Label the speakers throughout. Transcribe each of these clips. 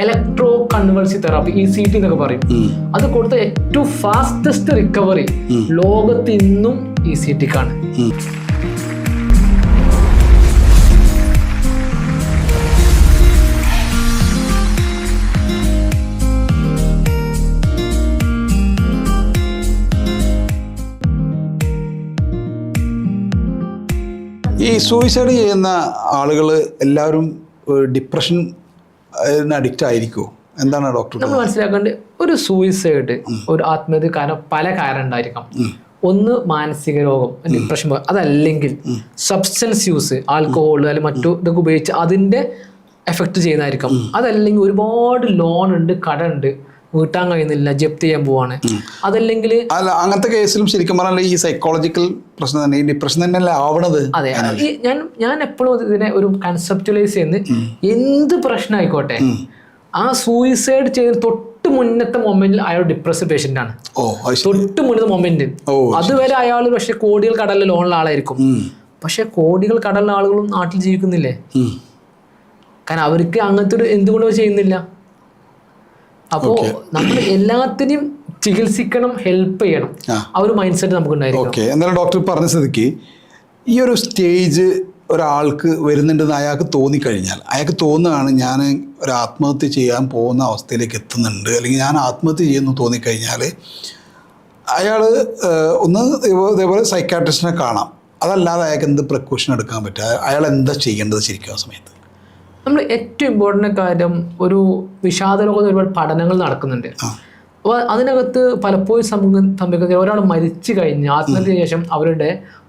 Speaker 1: Electro convulsive therapy E C T എന്നൊക്കെ പറയും. അത് കൊടുത്ത ഏറ്റവും ഫാസ്റ്റസ്റ്റ് റിക്കവറി ലോകത്ത് ഇന്നും ഇ സി ടിക്കാണ്
Speaker 2: ഈ സൂയിസൈഡ് ചെയ്യുന്ന ആളുകൾ എല്ലാവരും ഡിപ്രഷൻ അഡിക്റ്റ് ആയിരിക്കുമോ എന്താണ് ഡോക്ടർ
Speaker 1: നമ്മൾ മനസ്സിലാക്കേണ്ടത് ഒരു സൂയിസൈഡ് ഒരു ആത്മഹത്യ കാരണം പല കാരണം ഉണ്ടായിരിക്കാം. ഒന്ന് മാനസിക രോഗം ഡിപ്രഷൻ അതല്ലെങ്കിൽ സബ്സ്റ്റൻസ് യൂസ് ആൽക്കഹോൾ അല്ലെങ്കിൽ മറ്റു ഇതൊക്കെ ഉപയോഗിച്ച് അതിന്റെ എഫക്ട് ചെയ്യുന്നതായിരിക്കാം. അതല്ലെങ്കിൽ ഒരുപാട് ലോൺ ഉണ്ട് കട ഉണ്ട്. വീട്ടാൻ കഴിയുന്നില്ല ജപ്തി ചെയ്യാൻ പോവാണ്. അതല്ലെങ്കിൽ
Speaker 2: അല്ല അങ്ങനത്തെ കേസിലും ശരിക്കും പറഞ്ഞാൽ ഈ സൈക്കോളജിക്കൽ പ്രശ്നം തന്നെ ഈ ഡിപ്രഷൻ തന്നെ ആവണത്?
Speaker 1: അതെ ഈ ഞാൻ ഞാൻ എപ്പോഴും ഇതിനെ ഒരു കൺസെപ്റ്റലൈസ് ചെയ്യുന്നത് എന്ത് പ്രശ്നമായിക്കോട്ടെ ആ സൂയിസൈഡ് ചെയ്ത് തൊട്ട് മുന്നത്തെ മൊമെന്റിൽ അയാൾ ഡിപ്രസ്ഡ് പേഷ്യന്റ് ആണ്. തൊട്ട് മുന്നത്തെ മൊമെന്റ് അതുവരെ അയാൾ പക്ഷെ കോടികൾ കടലിൽ ലോണുള്ള ആളായിരിക്കും. പക്ഷെ കോടികൾ കടലിലെ ആളുകളും നാട്ടിൽ ജീവിക്കുന്നില്ലേ? കാരണം അവർക്ക് അങ്ങനത്തെ ഒരു എന്തുകൊണ്ടോ ചെയ്യുന്നില്ല. അപ്പോ നമ്മൾ എല്ലാത്തിനും ചികിത്സിക്കണം ഹെൽപ്പ് ചെയ്യണം.
Speaker 2: ആ.
Speaker 1: ഒരു മൈൻഡ് സെറ്റ് നമുക്ക് ഉണ്ടായിരിക്കും
Speaker 2: ഓക്കെ എന്നാലും ഡോക്ടർ പറഞ്ഞ സ്ഥിതിക്ക് ഈ ഒരു സ്റ്റേജ് ഒരാൾക്ക് വരുന്നുണ്ടെന്ന് അയാൾക്ക് തോന്നിക്കഴിഞ്ഞാൽ അയാൾക്ക് തോന്നുകയാണ് ഞാൻ ഒരു ആത്മഹത്യ ചെയ്യാൻ പോകുന്ന അവസ്ഥയിലേക്ക് എത്തുന്നുണ്ട് അല്ലെങ്കിൽ ഞാൻ ആത്മഹത്യ ചെയ്യുന്നു തോന്നിക്കഴിഞ്ഞാൽ അയാൾ ഒന്ന് ഇതേപോലെ സൈക്കാട്രിസ്റ്റിനെ കാണാം. അതല്ലാതെ അയാൾക്ക് എന്ത് പ്രിക്കോഷൻ എടുക്കാൻ പറ്റുക? അയാൾ എന്താ ചെയ്യേണ്ടത് ശരിക്കും ആ സമയത്ത്?
Speaker 1: നമ്മൾ ഏറ്റവും ഇമ്പോർട്ടന്റ് കാര്യം ഒരു വിഷാദരോഗം ഒരുപാട് പഠനങ്ങൾ നടക്കുന്നുണ്ട്. അപ്പോൾ അതിനകത്ത് പലപ്പോഴും സമൂഹം സംഭവിക്കുന്നത് ഒരാൾ മരിച്ചു കഴിഞ്ഞ് ആത്മഹത്യ ശേഷം അവരുടെ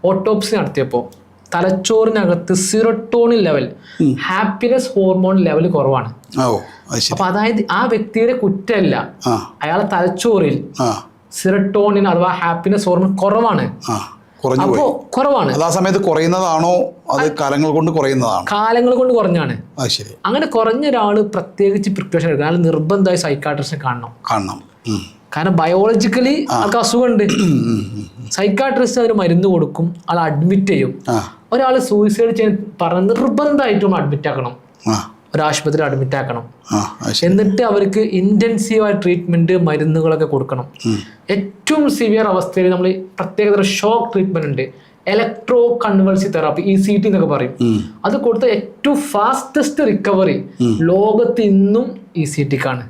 Speaker 1: ഓട്ടോപ്സി നടത്തിയപ്പോൾ തലച്ചോറിനകത്ത് serotonin level happiness hormone level കുറവാണ്. അപ്പൊ അതായത് ആ വ്യക്തിയുടെ കുറ്റമല്ല. അയാളെ തലച്ചോറിൽ സിറട്ടോണിൻ അഥവാ ഹാപ്പിനെസ് ഹോർമോൺ കുറവാണ്.
Speaker 2: കുറഞ്ഞു
Speaker 1: അപ്പോ കുറവാണ്.
Speaker 2: അത് ആ സമയത്ത് കുറയുന്നതാണോ? അത് കാലങ്ങൾ കൊണ്ട് കുറയുന്നതാണോ?
Speaker 1: കാലങ്ങൾ കൊണ്ട് കുറഞ്ഞാണ്.
Speaker 2: അത് ശരി.
Speaker 1: അങ്ങനെ കുറഞ്ഞ ഒരാൾ പ്രത്യേകിച്ച് പ്രിക്കോഷൻ എടുക്കണം. അയാൾ നിർബന്ധമായി സൈക്കാട്രിസ്റ്റിനെ കാണണം.
Speaker 2: കാണണം.
Speaker 1: കാരണം ബയോളജിക്കലി ആൾക്ക് അസുഖമുണ്ട്. സൈക്കാട്രിസ്റ്റ് അതിന് മരുന്ന് കൊടുക്കും. ആൾ അഡ്മിറ്റ് ചെയ്യും. ഒരാൾ സൂയിസൈഡ് ചെയ്യാൻ പറഞ്ഞ നിർബന്ധമായിട്ടും അഡ്മിറ്റ് ആക്കണം. ഒരു ആശുപത്രി അഡ്മിറ്റ് ആക്കണം എന്നിട്ട് അവർക്ക് ഇന്റൻസീവായ ട്രീറ്റ്മെന്റ് മരുന്നുകളൊക്കെ കൊടുക്കണം. ഏറ്റവും സിവിയർ അവസ്ഥയിൽ നമ്മൾ പ്രത്യേകതര ഷോക്ക് ട്രീറ്റ്മെന്റ് ഉണ്ട്. Electro convulsive therapy E C T എന്നൊക്കെ പറയും. അത് കൊടുത്ത ഏറ്റവും ഫാസ്റ്റസ്റ്റ് റിക്കവറി ലോകത്ത് ഇന്നും ഇ സി ടിക്കാണ്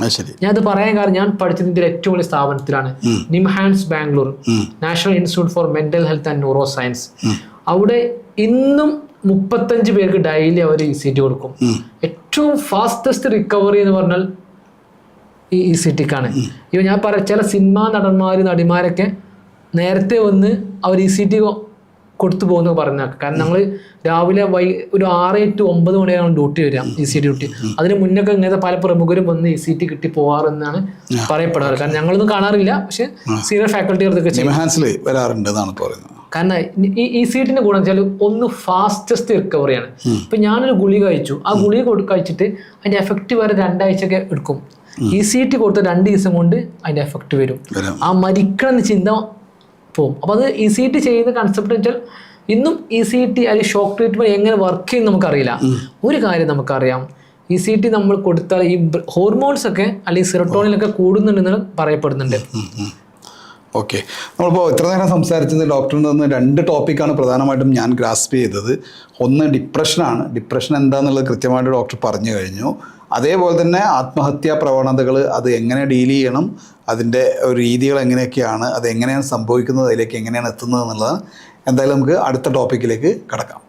Speaker 2: അത് ശരി.
Speaker 1: ഞാൻ അത് പറയാൻ കാരണം ഞാൻ പഠിച്ചതിന്റെ ഇന്ത്യയിലെ ഏറ്റവും വലിയ സ്ഥാപനത്തിലാണ്. NIMHANS Bangalore. National institute for mental health and neuro science അവിടെ ഇന്നും മുപ്പത്തഞ്ച് പേർക്ക് ഡെയിലി അവർ ഇ സി ടി കൊടുക്കും. ഏറ്റവും ഫാസ്റ്റസ്റ്റ് റിക്കവറി എന്ന് പറഞ്ഞാൽ ഈ ഇ സി ടിക്കാണ് ഇവ ഞാൻ പറയാം ചില സിനിമാ നടന്മാർ നടിമാരൊക്കെ നേരത്തെ വന്ന് അവർ ഇ സി ടി കൊടുത്തു പോകുന്നു പറഞ്ഞാൽ കാരണം ഞങ്ങൾ രാവിലെ വൈ ഒരു ആറ് ടു ഒമ്പത് മണിയാണ് ഡ്യൂട്ടി വരിക ഇ സി ടി ഡ്യൂട്ടി അതിന് മുന്നൊക്കെ ഇങ്ങനത്തെ പല പ്രമുഖരും വന്ന് ഇ സി ടി കിട്ടി പോവാറെന്നാണ് പറയപ്പെടാറ് കാരണം ഞങ്ങളൊന്നും കാണാറില്ല പക്ഷെ സീനിയർ ഫാക്കൽറ്റികൾക്ക് ചെയ്യും.
Speaker 2: നിമഹാൻസിൽ വരാറുണ്ട് എന്നാണ് പറയുന്നത്.
Speaker 1: കാരണം ഈ ഈ സീറ്റിന്റെ ഗുണം വെച്ചാൽ ഒന്ന് ഫാസ്റ്റസ്റ്റ് റിക്കവറിയാണ് ഇപ്പൊ ഞാനൊരു ഗുളിക കഴിച്ചു. ആ ഗുളിക കൊടു കഴിച്ചിട്ട് അതിന്റെ എഫക്റ്റ് വരെ രണ്ടാഴ്ചയൊക്കെ എടുക്കും. ഈ സീറ്റ് കൊടുത്ത രണ്ട് ദിവസം കൊണ്ട് അതിന്റെ എഫക്റ്റ് വരും. ആ മരിക്കണം എന്ന ചിന്ത പോകും അപ്പൊ അത് ഈ സീറ്റ് ചെയ്യുന്ന കൺസെപ്റ്റ് വെച്ചാൽ ഇന്നും ഈ സി ടി അല്ലെങ്കിൽ ഷോക്ക് ട്രീറ്റ്മെന്റ് എങ്ങനെ വർക്ക് ചെയ്യും നമുക്കറിയില്ല. ഒരു കാര്യം നമുക്കറിയാം. ഈ സി ടി നമ്മൾ കൊടുത്താൽ ഈ ഹോർമോൺസ് ഒക്കെ അല്ലെങ്കിൽ സിറട്ടോണിലൊക്കെ കൂടുന്നുണ്ടെന്ന് പറയപ്പെടുന്നുണ്ട്.
Speaker 2: ഓക്കെ നമ്മളിപ്പോൾ ഇത്ര നേരം സംസാരിച്ചത് ഡോക്ടറിൽ നിന്ന് രണ്ട് ടോപ്പിക്കാണ് പ്രധാനമായിട്ടും ഞാൻ ഗ്രാസ്പ് ചെയ്തത്. ഒന്ന് ഡിപ്രഷനാണ് ഡിപ്രഷൻ എന്താണെന്നുള്ളത് കൃത്യമായിട്ട് ഡോക്ടർ പറഞ്ഞു കഴിഞ്ഞു. അതേപോലെ തന്നെ ആത്മഹത്യാ പ്രവണതകൾ അത് എങ്ങനെ ഡീൽ ചെയ്യണം അതിന്റെ രീതികൾ എങ്ങനെയൊക്കെയാണ് അത് എങ്ങനെയാണ് സംഭവിക്കുന്നത് അതിലേക്ക് എങ്ങനെയാണ് എത്തുന്നത് എന്നുള്ളത് എന്തായാലും നമുക്ക് അടുത്ത ടോപ്പിക്കിലേക്ക് കടക്കാം.